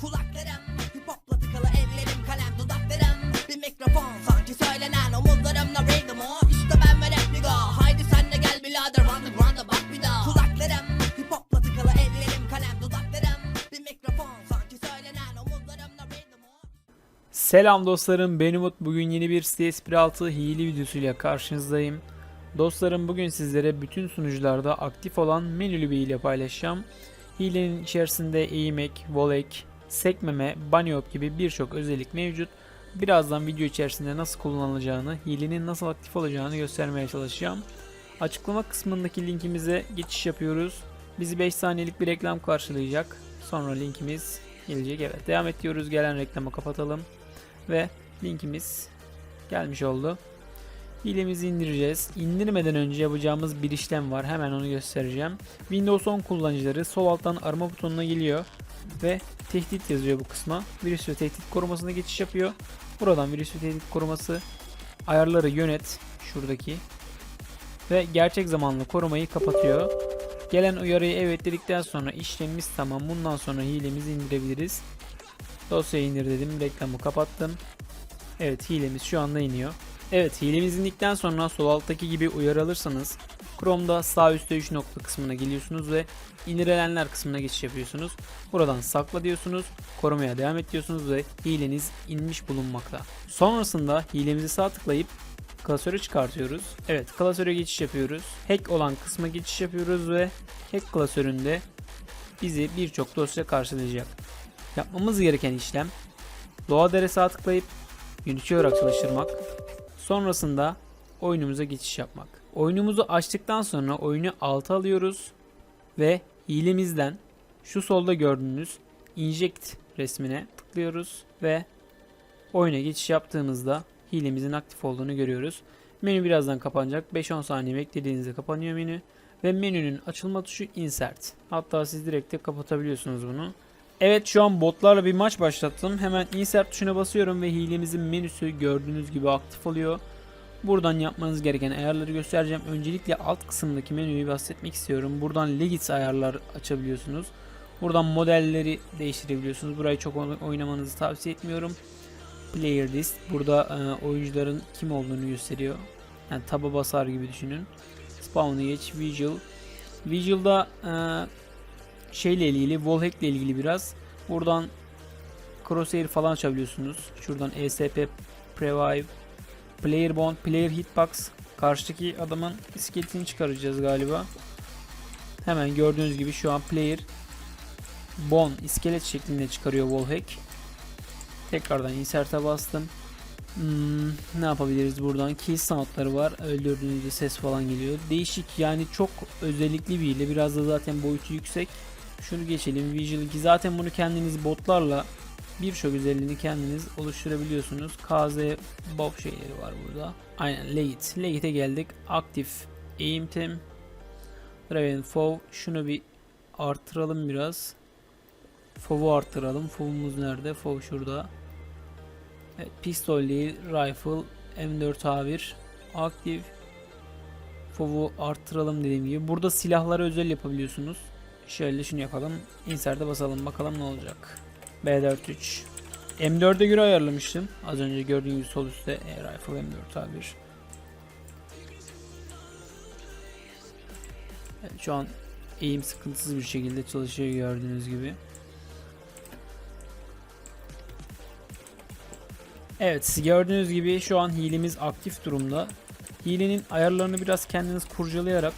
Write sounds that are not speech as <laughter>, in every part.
kulaklarım Hip hopla tıkalı ellerim kalem dudaklarım Bir mikrofon sanki söylenen omuzlarımla rhythm'ı İşte ben ve rap nigga Haydi sen de gel birader Underground'a bak bir daha Kulaklarım hip hopla tıkalı ellerim kalem dudaklarım Bir mikrofon sanki söylenen omuzlarımla rhythm'ı Selam dostlarım ben Umut. Bugün yeni bir CS16 hile videosuyla karşınızdayım. Dostlarım bugün sizlere bütün sunucularda aktif olan menülü bir hile paylaşacağım. Hilenin içerisinde eğimek, volek, sekmeme, bunny hop gibi birçok özellik mevcut. Birazdan video içerisinde nasıl kullanılacağını, hilenin nasıl aktif olacağını göstermeye çalışacağım. Açıklama kısmındaki linkimize geçiş yapıyoruz. Bizi 5 saniyelik bir reklam karşılayacak. Sonra linkimiz gelecek. Evet devam ediyoruz. Gelen reklamı kapatalım ve linkimiz gelmiş oldu. Hilemizi indireceğiz. İndirmeden önce yapacağımız bir işlem var. Hemen onu göstereceğim. Windows 10 kullanıcıları sol alttan arama butonuna geliyor ve tehdit yazıyor bu kısma. Virüs ve tehdit korumasına geçiş yapıyor. Buradan virüs ve tehdit koruması ayarları yönet şuradaki ve gerçek zamanlı korumayı kapatıyor. Gelen uyarıyı evet dedikten sonra işlemimiz tamam. Bundan sonra hilemizi indirebiliriz. Dosyayı indir dedim. Reklamı kapattım. Evet hilemiz şu anda iniyor. Evet hilemiz indikten sonra sol alttaki gibi uyarı alırsanız Chrome'da sağ üstte 3 nokta kısmına geliyorsunuz ve indirilenler kısmına geçiş yapıyorsunuz. Buradan sakla diyorsunuz. Korumaya devam et diyorsunuz ve hileniz inmiş bulunmakta. Sonrasında hilemizi sağ tıklayıp klasörü çıkartıyoruz. Evet klasöre geçiş yapıyoruz. Hack olan kısma geçiş yapıyoruz ve hack klasöründe bizi birçok dosya karşılayacak. Yapmamız gereken işlem Loader'e sağ tıklayıp Unity olarak çalıştırmak. Sonrasında oyunumuza geçiş yapmak. Oyunumuzu açtıktan sonra oyunu alta alıyoruz ve hilemizden şu solda gördüğünüz inject resmine tıklıyoruz ve oyuna geçiş yaptığımızda hilemizin aktif olduğunu görüyoruz. Menü birazdan kapanacak. 5-10 saniye beklediğinizde kapanıyor menü ve menünün açılma tuşu insert. Hatta siz direkt de kapatabiliyorsunuz bunu. Evet şu an botlarla bir maç başlattım. Hemen insert tuşuna basıyorum ve hilemizin menüsü gördüğünüz gibi aktif oluyor. Buradan yapmanız gereken ayarları göstereceğim. Öncelikle alt kısımdaki menüyü bahsetmek istiyorum. Buradan legit ayarlar açabiliyorsunuz. Buradan modelleri değiştirebiliyorsunuz. Burayı çok oynamanızı tavsiye etmiyorum. Player list. Burada e, oyuncuların kim olduğunu gösteriyor. Yani taba basar gibi düşünün. Spawn'ı geç. Visual. Visual'da e, şeyle ilgili, wallhack ile ilgili biraz. Buradan crosshair falan açabiliyorsunuz. Şuradan ESP Previve Player Bond, Player Hitbox karşıdaki adamın iskeletini çıkaracağız galiba. Hemen gördüğünüz gibi şu an Player Bond iskelet şeklinde çıkarıyor wallhack. Tekrardan insert'e bastım. Hmm, ne yapabiliriz buradan? Kill soundları var. Öldürdüğünüzde ses falan geliyor. Değişik yani çok özellikli bir hile. Biraz da zaten boyutu yüksek. Şunu geçelim. Visual 2. Zaten bunu kendiniz botlarla birçok özelliğini kendiniz oluşturabiliyorsunuz. KZ Bob şeyleri var burada. Aynen Legit. Legit'e geldik. Aktif Aim Tem. Raven Fov. Şunu bir artıralım biraz. Fov'u arttıralım. Fov'umuz nerede? Fov şurada. Evet, pistol değil, rifle, M4A1, aktif. Fov'u arttıralım dediğim gibi. Burada silahlara özel yapabiliyorsunuz. Şöyle şunu yapalım. Insert'e basalım bakalım ne olacak. B43. M4'e göre ayarlamıştım. Az önce gördüğünüz sol üstte e, rifle M4A1. Evet, şu an eğim sıkıntısız bir şekilde çalışıyor gördüğünüz gibi. Evet gördüğünüz gibi şu an hilemiz aktif durumda. Hilenin ayarlarını biraz kendiniz kurcalayarak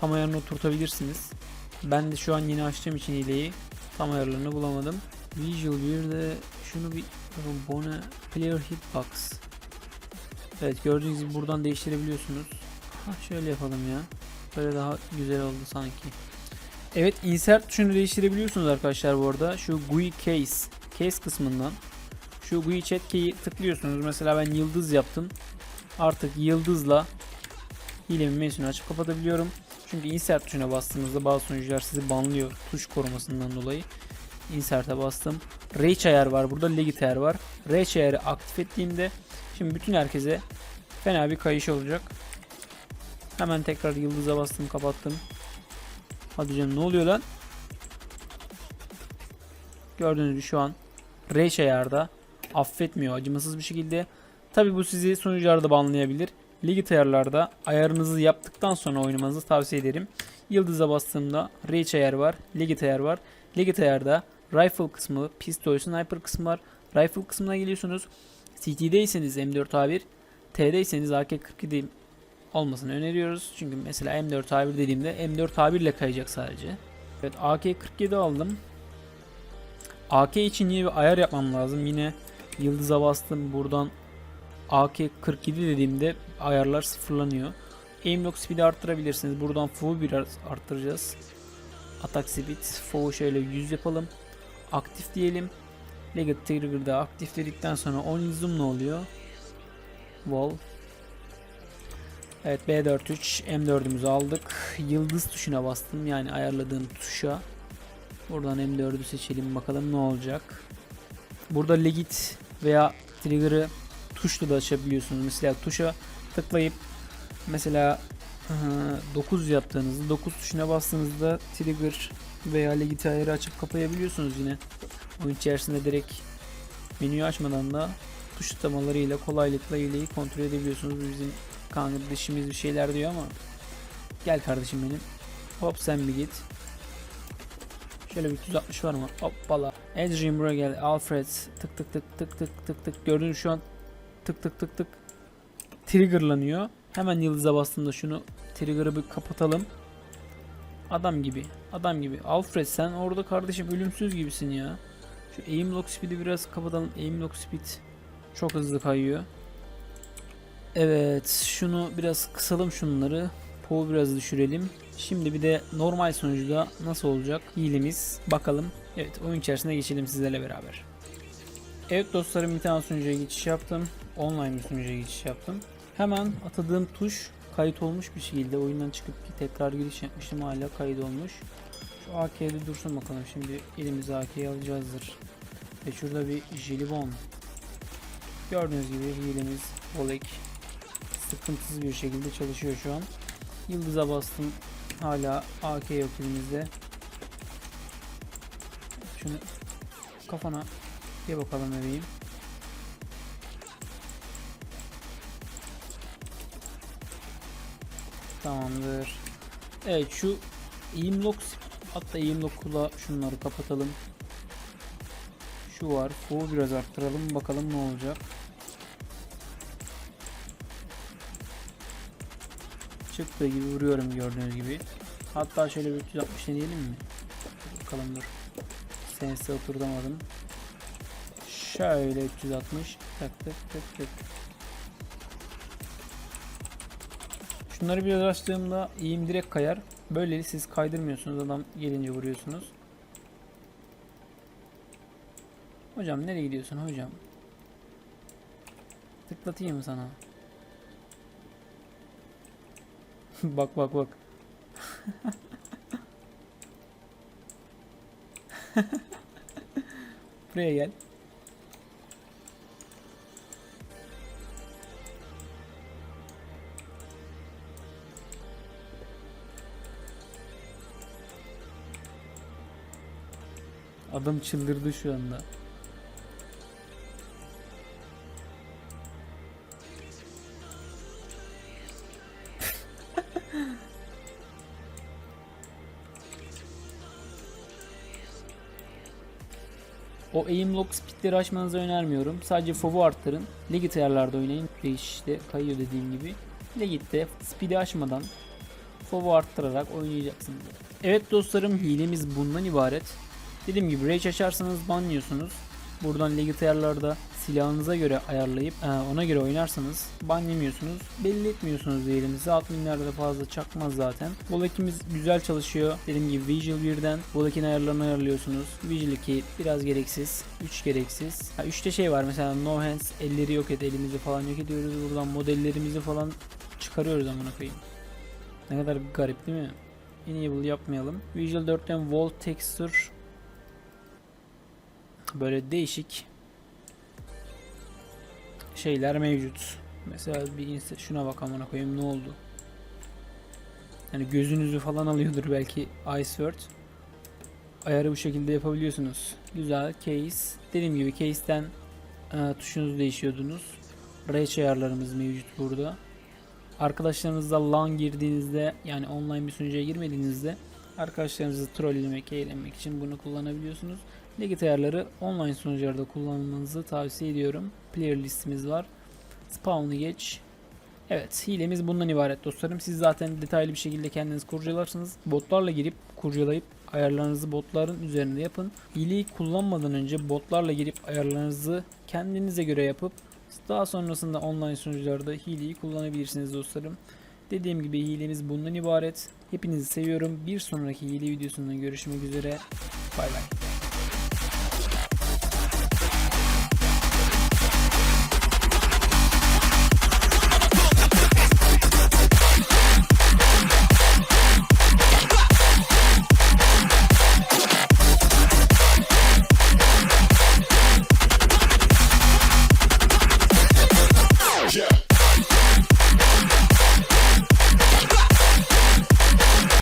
tam ayarını oturtabilirsiniz. Ben de şu an yeni açtığım için hileyi tam ayarlarını bulamadım. Visual bir de şunu bir Bone Player Hitbox. Evet gördüğünüz gibi buradan değiştirebiliyorsunuz. Ha, şöyle yapalım ya. Böyle daha güzel oldu sanki. Evet insert tuşunu değiştirebiliyorsunuz arkadaşlar bu arada. Şu GUI case case kısmından şu GUI chat key'i tıklıyorsunuz. Mesela ben yıldız yaptım. Artık yıldızla hilemin menüsünü açıp kapatabiliyorum. Çünkü insert tuşuna bastığınızda bazı sunucular sizi banlıyor tuş korumasından dolayı. Insert'e bastım. Reach ayar var burada. Legit ayar var. Reach ayarı aktif ettiğimde şimdi bütün herkese fena bir kayış olacak. Hemen tekrar yıldıza bastım kapattım. Hadi canım ne oluyor lan? Gördüğünüz gibi şu an Rage ayarda affetmiyor acımasız bir şekilde. Tabi bu sizi sunucularda banlayabilir. Ligit ayarlarda ayarınızı yaptıktan sonra oynamanızı tavsiye ederim. Yıldıza bastığımda Rage ayar var, Ligit ayar var. Ligit ayarda Rifle kısmı, Pistol, Sniper kısmı var. Rifle kısmına geliyorsunuz. CT'deyseniz M4A1, T'deyseniz AK-47 olmasını öneriyoruz. Çünkü mesela M4A1 dediğimde M4A1 ile kayacak sadece. Evet AK-47 aldım. AK için yine bir ayar yapmam lazım. Yine yıldıza bastım. Buradan AK-47 dediğimde ayarlar sıfırlanıyor. Aim lock speed'i arttırabilirsiniz. Buradan FOV'u biraz arttıracağız. Attack speed. FOV'u şöyle 100 yapalım. Aktif diyelim. Legged Trigger'da aktif dedikten sonra on zoom ne oluyor? Wall. Evet B43 M4'ümüzü aldık. Yıldız tuşuna bastım. Yani ayarladığım tuşa. Buradan M4'ü seçelim bakalım ne olacak. Burada legit veya trigger'ı tuşla da açabiliyorsunuz. Mesela tuşa tıklayıp mesela eee, 9 yaptığınızda 9 tuşuna bastığınızda trigger veya legit ayarı açıp kapayabiliyorsunuz yine. Oyun içerisinde direkt menüyü açmadan da tuş tutamalarıyla kolaylıkla hileyi kontrol edebiliyorsunuz. Bizim kanka dişimiz bir şeyler diyor ama gel kardeşim benim. Hop sen bir git. Şöyle bir 360 var mı? Hoppala. Adrian buraya gel. Alfred tık tık tık tık tık tık tık. Gördüğünüz şu an tık tık tık tık triggerlanıyor. Hemen yıldıza bastığımda şunu trigger'ı bir kapatalım. Adam gibi. Adam gibi. Alfred sen orada kardeşim ölümsüz gibisin ya. Şu aim lock speed'i biraz kapatalım. Aim lock speed çok hızlı kayıyor. Evet, şunu biraz kısalım şunları. Po'u biraz düşürelim. Şimdi bir de normal sonucuda nasıl olacak hilemiz bakalım. Evet, oyun içerisine geçelim sizlerle beraber. Evet dostlarım bir tane sunucuya geçiş yaptım. Online bir sunucuya geçiş yaptım. Hemen atadığım tuş kayıt olmuş bir şekilde oyundan çıkıp tekrar giriş yapmıştım hala kayıt olmuş. Şu AK'de dursun bakalım şimdi elimize AK'yi alacağızdır. Ve şurada bir jelibon. Gördüğünüz gibi hilemiz Volek sıkıntısız bir şekilde çalışıyor şu an. Yıldıza bastım. Hala AK yok elimizde. Şunu kafana bir bakalım bebeğim. Tamamdır. Evet şu aim lock hatta aim lock'la şunları kapatalım. Şu var. Bu biraz arttıralım bakalım ne olacak. Çıktığı gibi vuruyorum gördüğünüz gibi. Hatta şöyle bir 360 deneyelim mi? Bakalım dur. Sense oturtamadım. Şöyle 360. Tak tak tak tak. Şunları biraz açtığımda eğim direkt kayar. Böylece siz kaydırmıyorsunuz adam gelince vuruyorsunuz. Hocam nereye gidiyorsun hocam? Tıklatayım sana? <laughs> bak bak bak. <laughs> Buraya gel. Adam çıldırdı şu anda. O aim lock speedleri açmanızı önermiyorum. Sadece FOV'u arttırın. Legit ayarlarda oynayın. işte kayıyor dediğim gibi. Legit'te speed'i açmadan FOV'u arttırarak oynayacaksınız. Evet dostlarım hilemiz bundan ibaret. Dediğim gibi rage açarsanız banlıyorsunuz. Buradan legit ayarlarda silahınıza göre ayarlayıp e, ona göre oynarsanız ban yemiyorsunuz. Belli etmiyorsunuz değerinizi. Adminlerde de fazla çakmaz zaten. Volakimiz güzel çalışıyor. Dediğim gibi Visual 1'den Volak'in ayarlarını ayarlıyorsunuz. Visual 2 biraz gereksiz. 3 gereksiz. Ha, 3'te şey var mesela no hands elleri yok et elimizi falan yok ediyoruz. Buradan modellerimizi falan çıkarıyoruz amına koyayım. Ne kadar garip değil mi? Enable yapmayalım. Visual 4'ten Wall Texture böyle değişik şeyler mevcut. Mesela bir insta şuna bak amına koyayım ne oldu? Yani gözünüzü falan alıyordur belki Ice Sword. ayarı bu şekilde yapabiliyorsunuz. Güzel case. Dediğim gibi case'ten e, tuşunuzu değişiyordunuz. Range ayarlarımız mevcut burada. Arkadaşlarınızla LAN girdiğinizde yani online bir sunucuya girmediğinizde arkadaşlarınızı trollemek, eğlenmek için bunu kullanabiliyorsunuz. Legit ayarları online sunucularda kullanmanızı tavsiye ediyorum. Player listimiz var. Spawn'ı geç. Evet hilemiz bundan ibaret dostlarım. Siz zaten detaylı bir şekilde kendiniz kurcalarsınız. Botlarla girip kurcalayıp ayarlarınızı botların üzerinde yapın. Hileyi kullanmadan önce botlarla girip ayarlarınızı kendinize göre yapıp daha sonrasında online sunucularda hileyi kullanabilirsiniz dostlarım. Dediğim gibi hilemiz bundan ibaret. Hepinizi seviyorum. Bir sonraki hile videosundan görüşmek üzere. Bay bay.